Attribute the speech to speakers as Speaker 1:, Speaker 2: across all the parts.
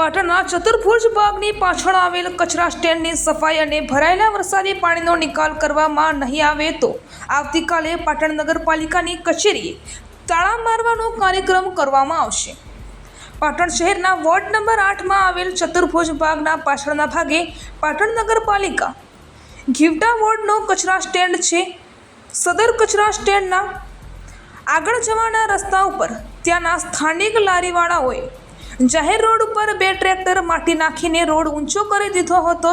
Speaker 1: પાટણના ચતુર્ભુજ બાગની પાછળ આવેલ કચરા સ્ટેન્ડની સફાઈ અને ભરાયેલા વરસાદી પાણીનો નિકાલ કરવામાં નહીં આવે તો આવતીકાલે પાટણ નગરપાલિકાની કચેરીએ તાળા મારવાનો કાર્યક્રમ કરવામાં આવશે. પાટણ શહેરના વોર્ડ નંબર આઠમાં આવેલ ચતુર્ભુજ બાગના પાછળના ભાગે પાટણ નગરપાલિકા ઘીવટા વોર્ડનો કચરા સ્ટેન્ડ છે. સદર કચરા સ્ટેન્ડના આગળ જવાના રસ્તા ઉપર ત્યાંના સ્થાનિક લારીવાળાઓએ જાહેર રોડ ઉપર બે ટ્રેક્ટર માટી નાખીને રોડ ઊંચો કરી દીધો હતો.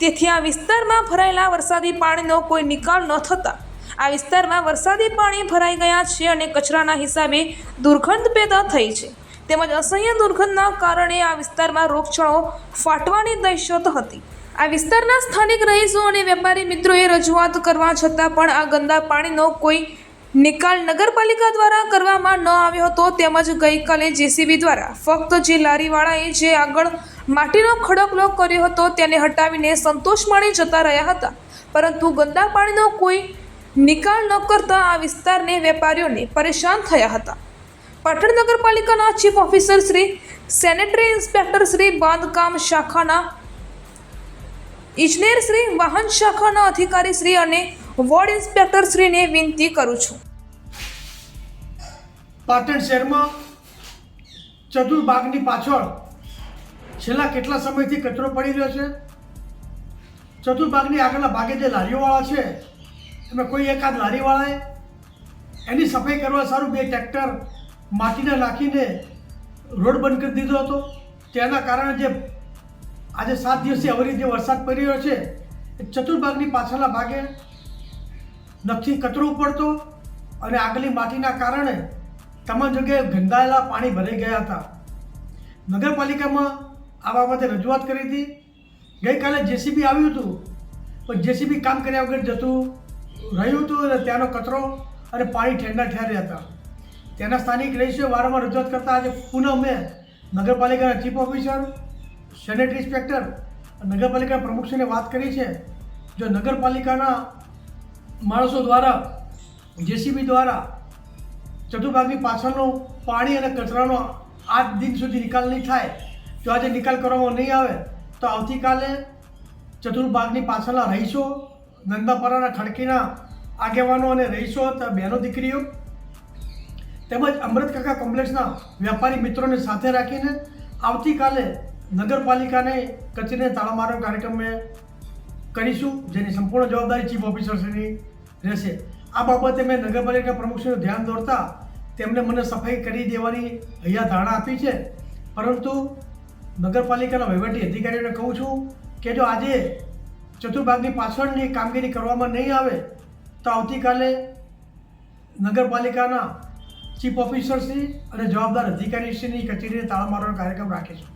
Speaker 1: તેથી આ વિસ્તારમાં ભરાયેલા વરસાદી પાણીનો કોઈ નિકાલ ન થતા આ વિસ્તારમાં વરસાદી પાણી ભરાઈ ગયા છે અને કચરાના હિસાબે દુર્ગંધ પેદા થઈ છે. તેમજ અસહ્ય દુર્ગંધના કારણે આ વિસ્તારમાં રોગચાળો ફાટવાની દહેશત હતી. આ વિસ્તારના સ્થાનિક રહીશો અને વેપારી મિત્રોએ રજૂઆત કરવા છતાં પણ આ ગંદા પાણીનો કોઈ નિકાલ નગરપાલિકા દ્વારા કરવામાં ન આવ્યો હતો, તેમજ ગઈકાલે જેસીબી દ્વારા ફક્ત જે લારીવાળાએ જે આગળ માટીનો ખડકલો કર્યો હતો, તેને હટાવીને સંતોષ માણી જતા રહ્યા હતા. પરંતુ ગંદા પાણીનો કોઈ નિકાલ ન કરતા આ વિસ્તારને વેપારીઓને પરેશાન થયા હતા. પાટણ નગરપાલિકાના chief officer Shri, sanitary inspector Shri બાંધકામ શાખાના ઇજનેર શ્રી, વાહન શાખાના અધિકારી શ્રી અને વોર્ડ ઇન્સ્પેક્ટર શ્રીને વિનંતી કરું છું.
Speaker 2: પાટણ શહેરમાં ચતુર્બાગની પાછળ છેલ્લા કેટલા સમયથી કચરો પડી રહ્યો છે? ચતુર્બાગની આગળના ભાગે જે લારીઓવાળા છે, એમાં કોઈ એકાદ લારીવાળાએ એની સફાઈ કરવા સારું બે ટ્રેક્ટર માટીને નાખીને રોડ બંધ કરી દીધો હતો. તેના કારણે જે આજે સાત દિવસથી અવરી જે વરસાદ પડી રહ્યો છે, એ ચતુર્ભાગની પાછળના ભાગે નખથી કચરો પડતો અને આગલી માટીના કારણે તમામ જગ્યાએ ગંદાયેલા પાણી ભરાઈ ગયા હતા. નગરપાલિકામાં આ બાબતે રજૂઆત કરી હતી. ગઈકાલે જેસીબી આવ્યું હતું, પણ જેસીબી કામ કર્યા વગર જતું રહ્યું હતું અને ત્યાંનો કચરો અને પાણી ઠેરના ઠેર્યા હતા. ત્યાંના સ્થાનિક રહીશોએ વારંવાર રજૂઆત કરતા આજે પુનઃ મેં નગરપાલિકાના ચીફ ઓફિસર, સેનેટરી ઇન્સ્પેક્ટર નગરપાલિકાના પ્રમુખશ્રીને વાત કરી છે. જો નગરપાલિકાના માણસો દ્વારા જેસીબી દ્વારા ચતુર્ભાગની પાછળનું પાણી અને કચરાનો આજ દિન સુધી નિકાલ નહીં થાય, જો આજે નિકાલ કરવામાં નહીં આવે, તો આવતીકાલે ચતુર્ભાગની પાછળના રહીશો, નંદાપરાના ખડકીના આગેવાનો અને રહીશો બહેનો દીકરીઓ તેમજ અમૃત કાકા કોમ્પ્લેક્સના વેપારી મિત્રોને સાથે રાખીને આવતીકાલે નગરપાલિકાને કચેરીને તાળા મારવાનો કાર્યક્રમ કરીશું, જેની સંપૂર્ણ જવાબદારી ચીફ ઓફિસર્સની રહેશે. આ બાબતે મેં નગરપાલિકા પ્રમુખશ્રીનું ધ્યાન દોરતા તેમણે મને સફાઈ કરી દેવાની અહીંયા ધારણા આપી છે. પરંતુ નગરપાલિકાના વહીવટી અધિકારીઓને કહું છું કે જો આજે ચતુર્ભાગની પાછળની કામગીરી કરવામાં નહીં આવે, તો આવતીકાલે નગરપાલિકાના ચીફ ઓફિસરશ્રી અને જવાબદાર અધિકારીશ્રીની કચેરીને તાળા મારવાનો કાર્યક્રમ રાખીશું.